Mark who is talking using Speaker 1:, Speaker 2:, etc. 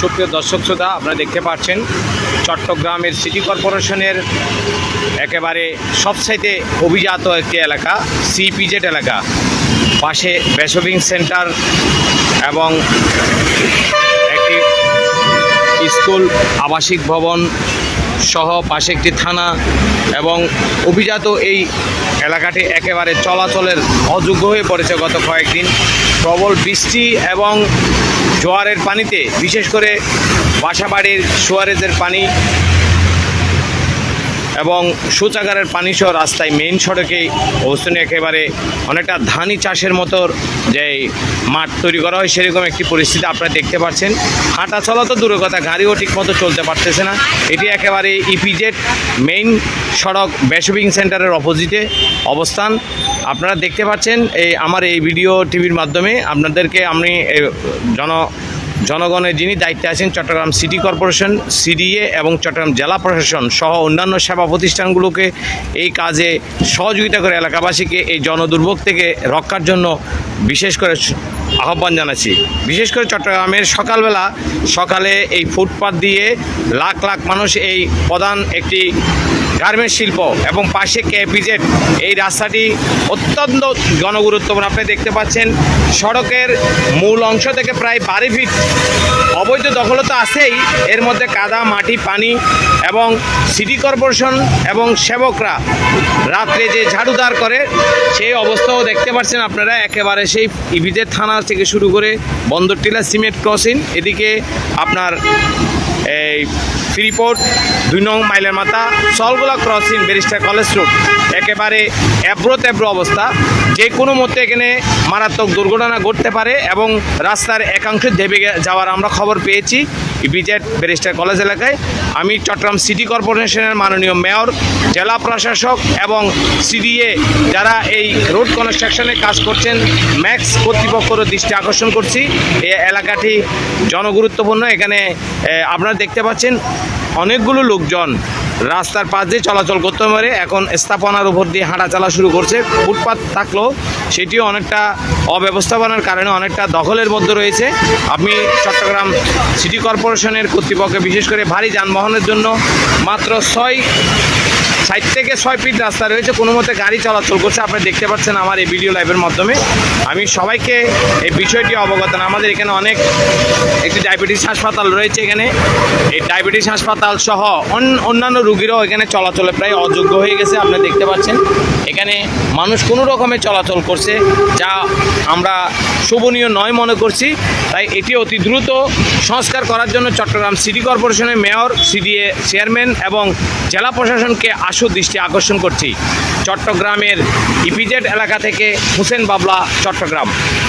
Speaker 1: সুপ্রিয় দর্শক শ্রোতা, আপনারা দেখতে পাচ্ছেন চট্টগ্রামের সিটি কর্পোরেশনের একেবারে সবচাইতে অভিজাত একটি এলাকা সিপিজেড এলাকা। পাশে বেসবিং সেন্টার এবং একটি স্কুল, আবাসিক ভবন সহ পাশে একটি থানা এবং অভিজাত এই এলাকাটি একেবারে চলাচলের অযোগ্য হয়ে পড়েছে গত কয়েকদিন। প্রবল বৃষ্টি এবং জোয়ারের পানিতে বিশেষ করে বাসাবাড়ির সোয়ারেজের পানি এবং শৌচাগারের পানি সহ রাস্তায় মেইন সড়কে অবস্থান একেবারে অনেকটা ধানি চাষের মতো যে মাঠ তৈরি করা হয়, সেরকম একটি পরিস্থিতি আপনারা দেখতে পাচ্ছেন। হাঁটা চলা তো দূরের কথা, গাড়িও ঠিকমতো চলতে পারতেছে না। এটি একেবারে ইপিজেড মেইন সড়ক বেসবিং সেন্টারের অপোজিটে অবস্থান। আপনারা দেখতে পাচ্ছেন, এই আমার এই ভিডিও টিভির মাধ্যমে আপনাদেরকে আমি জন জনগণের যিনি দায়িত্বে আছেন চট্টগ্রাম সিটি কর্পোরেশন, সিডিএ এবং চট্টগ্রাম জেলা প্রশাসন সহ অন্যান্য সেবা প্রতিষ্ঠানগুলোকে এই কাজে সহযোগিতা করে এলাকাবাসীকে এই জনদুর্ভোগ থেকে রক্ষার জন্য বিশেষ করে আহ্বান জানাচ্ছি। বিশেষ করে চট্টগ্রামের সকালবেলা সকালে এই ফুটপাত দিয়ে লাখ লাখ মানুষ এই প্রধান একটি গার্মেন্টস শিল্প এবং পাশে কেপিজেড এই রাস্তাটি অত্যন্ত জনগুরুত্বপূর্ণ। আপনি দেখতে পাচ্ছেন, সড়কের মূল অংশ থেকে প্রায় বারো ফিট অবৈধ দখল তো আছেই। এর মধ্যে কাদা, মাটি, পানি এবং সিটি কর্পোরেশন এবং সেবকরা রাত্রে যে ঝাড়ুদার করে, সেই অবস্থাও দেখতে পাচ্ছেন আপনারা। একেবারে সেই ইভিদের থানা থেকে শুরু করে বন্দরটিলা সিমেন্ট ক্রসিং। এদিকে আপনার এই ফ্রিপোর্ট দুই নং মাইলের মাথা সলগোলা ক্রসিং ব্যারিস্টার কলেজ রোড একেবারে এব্রো তেব্রো অবস্থা। যে কোনো মতে এখানে মারাত্মক দুর্ঘটনা ঘটতে পারে এবং রাস্তার একাংশে দেবে যাওয়ার আমরা খবর পেয়েছি। বিজেট ব্যারিস্টার কলেজ এলাকায়। আমি চট্টগ্রাম সিটি কর্পোরেশনের মাননীয় মেয়র, জেলা প্রশাসক এবং সিডিএ যারা এই রোড কনস্ট্রাকশনে কাজ করছেন, ম্যাক্স কর্তৃপক্ষের দৃষ্টি আকর্ষণ করছি। এই এলাকাটি জনগুরুত্বপূর্ণ। এখানে আপনারা দেখতে পাচ্ছেন, অনেকগুলো লোকজন রাস্তার পাশ দিয়ে চলাচল করতে পারে। এখন স্থাপনার উপর দিয়ে হাঁটা চলা শুরু করছে। ফুটপাত থাকলেও সেটিও অনেকটা অব্যবস্থাপনার কারণে অনেকটা দখলের মধ্যে রয়েছে। আমি চট্টগ্রাম সিটি কর্পোরেশনের কর্তৃপক্ষে বিশেষ করে ভারী যানবাহনের জন্য মাত্র ছয় সাইড থেকে ছয় ফিট রাস্তা রয়েছে, কোনো মতে গাড়ি চলাচল করছে। আপনি দেখতে পাচ্ছেন আমার এই ভিডিও লাইভের মাধ্যমে। আমি সবাইকে এই বিষয়টি অবগত আমাদের এখানে অনেক একটি ডায়াবেটিস হাসপাতাল রয়েছে এখানে। এই ডায়াবেটিস হাসপাতাল সহ অন- অন্যান্য রুগীরাও এখানে চলাচলে প্রায় অযোগ্য হয়ে গেছে আপনি দেখতে পাচ্ছেন। এখানে মানুষ কোনো রকমে চলাচল করছে, যা আমরা শোভনীয় নয় মনে করছি। তাই এটি অতি দ্রুত সংস্কার করার জন্য চট্টগ্রাম সিটি কর্পোরেশনের মেয়র, সিডিএ চেয়ারম্যান এবং জেলা প্রশাসনকে আশু দৃষ্টি আকর্ষণ করছি। চট্টগ্রামের ইপিজেড এলাকা থেকে হুসেন বাবলা চট্টগ্রাম।